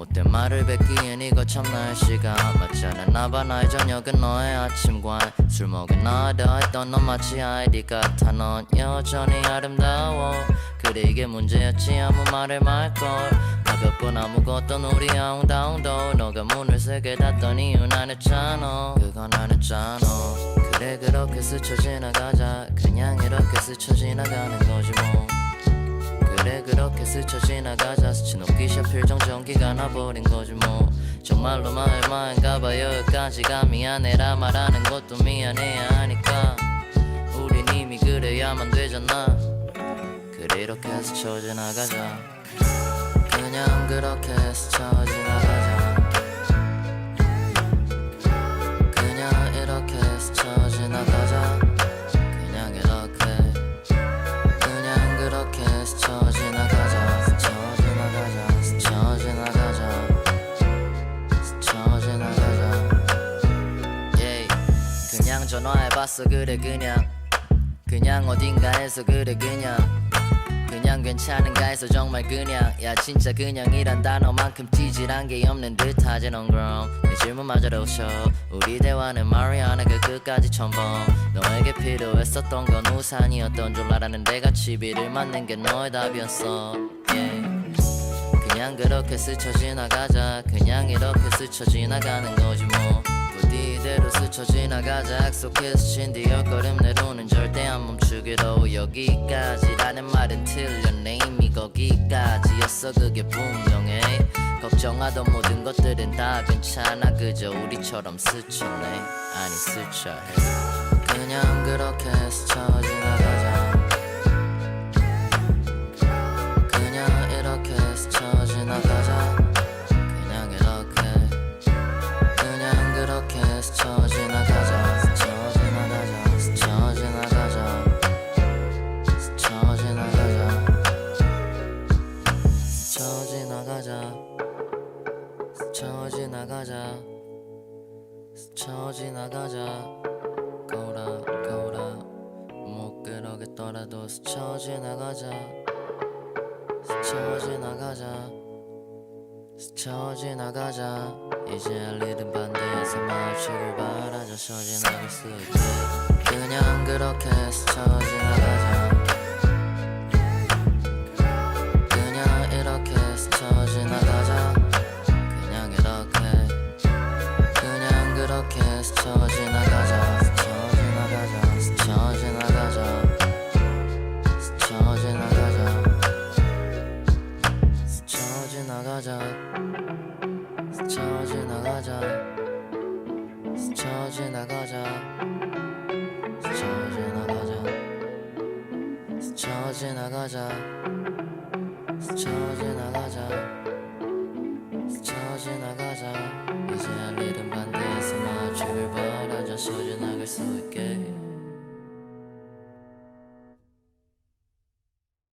못된 말을 뱉기엔 이거 참 날씨가 맞지 않았나 봐 나의 저녁은 너의 아침과 술 먹은 나다 했던 넌 마치 아이디 같아. 넌 여전히 아름다워. 그래 이게 문제였지. 아무 말을 말걸. 가볍고 아무것도 우리 아웅다웅도. 너가 문을 세게 닫던 이유는 안 했잖아. 그건 안 했잖아. 그래 그렇게 스쳐 지나가자. 그냥 이렇게 스쳐 지나가는 거지 뭐 그렇게 스쳐 지나가자 스치놓기 샤필 정 전기가 나버린 거지 뭐. 정말로 마을 마인가봐 여기까지가 미안해라 말하는 것도 미안해야 하니까. 우린 이미 그래야만 되잖아. 그래 이렇게 스쳐 지나가자. 그냥 그렇게 스쳐 지나가자 전화해봤어. 그래 그냥. 그냥 어딘가에서 그래 그냥. 그냥 괜찮은가 해서 정말 그냥. 야 진짜 그냥이란 단어만큼 찌질한 게 없는 듯 하지 넌 그럼. 내 질문마저도 웃어. 우리 대화는 마리아나가 끝까지 첨벙 너에게 필요했었던 건 우산이었던 줄 알았는데 같이 비를 맞는 게 너의 답이었어. Yeah. 그냥 그렇게 스쳐 지나가자. 그냥 이렇게 스쳐 지나가는 거지 이대로 스쳐 지나가자 약속해서 친 뒤에 걸음 내로는 절대 안 멈추기로 여기까지라는 말은 틀렸네. 이미 거기까지였어. 그게 분명해. 걱정하던 모든 것들은 다 괜찮아. 그저 우리처럼 스쳐네 아니 스쳐해. 그냥 그렇게 지나가자. 스쳐 지나가자. 스쳐 지나가자. 거울아 거울아. 못 그러겠더라도 스쳐 지나가자. 스쳐 지나가자. 스쳐 지나가자. 이제 할 일은 반대해서 마주치길 바라자. 스쳐 지나갈 수 있게. 그냥 그렇게 스쳐 나가자. 스쳐 지나가자. 스쳐 지나가자. 스쳐 지나가자. 스쳐 지나가자. 이제 할 일은 반대에서 마주를 바라자. 소진나갈수 있게.